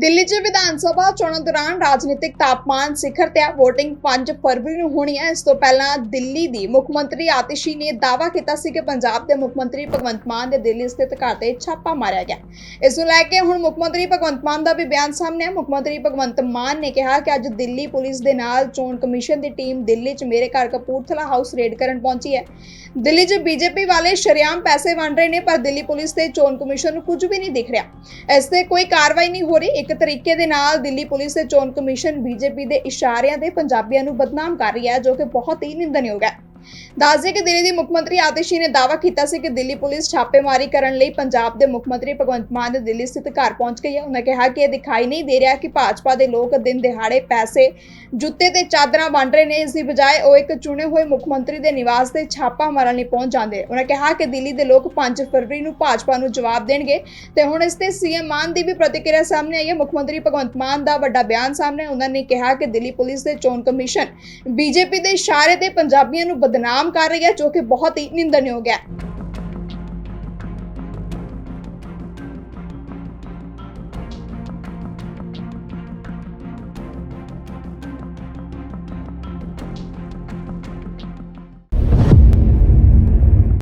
ਦਿੱਲੀ 'ਚ ਵਿਧਾਨ ਸਭਾ ਚੋਣਾਂ ਦੌਰਾਨ ਰਾਜਨੀਤਿਕ ਤਾਪਮਾਨ ਸਿਖਰ ਤੇ ਆ VOTING 5 ਫਰਵਰੀ ਨੂੰ ਹੋਣੀ ਹੈ। ਇਸ ਤੋਂ ਪਹਿਲਾਂ ਦਿੱਲੀ ਦੀ ਮੁੱਖ ਮੰਤਰੀ ਆਤਿਸ਼ੀ ਨੇ ਦਾਅਵਾ ਕੀਤਾ ਸੀ ਕਿ ਪੰਜਾਬ ਦੇ ਮੁੱਖ ਮੰਤਰੀ ਭਗਵੰਤ ਮਾਨ ਦੇ ਦਿੱਲੀ ਸਥਿਤ ਘਰ ਤੇ ਛਾਪਾ ਮਾਰਿਆ ਗਿਆ। ਇਸ ਨੂੰ ਲੈ ਕੇ ਹੁਣ ਮੁੱਖ ਮੰਤਰੀ ਭਗਵੰਤ ਮਾਨ ਦਾ ਵੀ ਬਿਆਨ ਸਾਹਮਣੇ ਹੈ ਮੁੱਖ ਮੰਤਰੀ ਭਗਵੰਤ ਮਾਨ ਨੇ ਕਿਹਾ ਕਿ ਅੱਜ ਦਿੱਲੀ ਪੁਲਿਸ ਦੇ ਨਾਲ ਚੋਣ ਕਮਿਸ਼ਨ ਦੀ ਟੀਮ ਦਿੱਲੀ 'ਚ ਮੇਰੇ ਘਰ ਕਪੂਰਥਲਾ ਹਾਊਸ ਰੇਡ ਕਰਨ ਪਹੁੰਚੀ ਹੈ। ਦਿੱਲੀ 'ਚ ਬੀਜੇਪੀ ਵਾਲੇ ਸ਼ਰੇਆਮ ਪੈਸੇ ਵੰਡ ਰਹੇ ਨੇ, ਪਰ ਦਿੱਲੀ ਪੁਲਿਸ ਤੇ ਚੋਣ ਕਮਿਸ਼ਨ ਨੂੰ ਕੁਝ ਵੀ ਨਹੀਂ ਦਿਖ ਰਿਹਾ। ਇਸ ਤੇ ਕੋਈ ਕਾਰਵਾਈ ਨਹੀਂ ਹੋ ਰਹੀ। ਇੱਕ ਤਰੀਕੇ ਦੇ ਨਾਲ ਦਿੱਲੀ ਪੁਲਿਸ ਤੇ ਚੋਣ ਕਮਿਸ਼ਨ ਬੀਜੇਪੀ ਦੇ ਇਸ਼ਾਰਿਆਂ ਤੇ ਪੰਜਾਬੀਆਂ ਨੂੰ ਬਦਨਾਮ ਕਰ ਰਹੀ ਹੈ, ਜੋ ਕਿ ਬਹੁਤ ਹੀ ਨਿੰਦਣਯੋਗ ਹੈ। ਦੱਸਦੇ ਕਿ ਦਿੱਲੀ ਦੀ ਮੁੱਖ ਮੰਤਰੀ ਆਤਿਸ਼ੀ ਨੇ ਦਾਅਵਾ ਕੀਤਾ ਸੀ ਕਿ ਦਿੱਲੀ ਪੁਲਿਸ ਛਾਪੇਮਾਰੀ ਕਰਨ ਲਈ ਪੰਜਾਬ ਦੇ ਮੁੱਖ ਮੰਤਰੀ ਭਗਵੰਤ ਮਾਨ ਦੇ ਦਿੱਲੀ ਸਥਿਤ ਘਰ ਪਹੁੰਚ ਗਈ ਹੈ। ਉਹਨਾਂ ਕਿਹਾ ਕਿ ਇਹ ਦਿਖਾਈ ਨਹੀਂ ਦੇ ਰਿਹਾ ਕਿ ਭਾਜਪਾ ਦੇ ਲੋਕ ਦਿਨ ਦਿਹਾੜੇ ਪੈਸੇ, ਜੁੱਤੇ ਤੇ ਚਾਦਰਾਂ ਵੰਡ ਰਹੇ ਨੇ। ਇਸ ਦੀ ਬਜਾਏ ਉਹ ਇੱਕ ਚੁਣੇ ਹੋਏ ਮੁੱਖ ਮੰਤਰੀ ਦੇ ਨਿਵਾਸ ਤੇ ਛਾਪਾ ਮਾਰਨ ਲਈ ਪਹੁੰਚ ਜਾਂਦੇ ਉਹਨਾਂ ਕਿਹਾ ਕਿ ਦਿੱਲੀ ਦੇ ਲੋਕ 5 ਫਰਵਰੀ ਨੂੰ ਭਾਜਪਾ ਨੂੰ ਜਵਾਬ ਦੇਣਗੇ ਤੇ ਹੁਣ ਇਸ ਤੇ ਸੀਐਮ ਮਾਨ ਦੀ ਵੀ ਪ੍ਰਤੀਕਿਰਿਆ ਸਾਹਮਣੇ ਆਈ ਹੈ। ਮੁੱਖ ਮੰਤਰੀ ਭਗਵੰਤ ਮਾਨ ਦਾ ਵੱਡਾ ਬਿਆਨ ਸਾਹਮਣੇ ਉਹਨਾਂ ਨੇ ਕਿਹਾ ਕਿ ਦਿੱਲੀ ਪੁਲਿਸ ਦੇ ਚੋਣ ਕਮਿਸ਼ਨ, ਬੀਜੇਪੀ ਦੇ ਇਸ਼ਾਰੇ ਤੇ ਪੰਜਾਬੀਆਂ ਨੂੰ ਬਦਨਾਮ ਕਰ ਰਹੀ ਹੈ ਜੋ ਕਿ ਬਹੁਤ ਹੀ ਨਿੰਦਣਯੋਗ ਹੈ।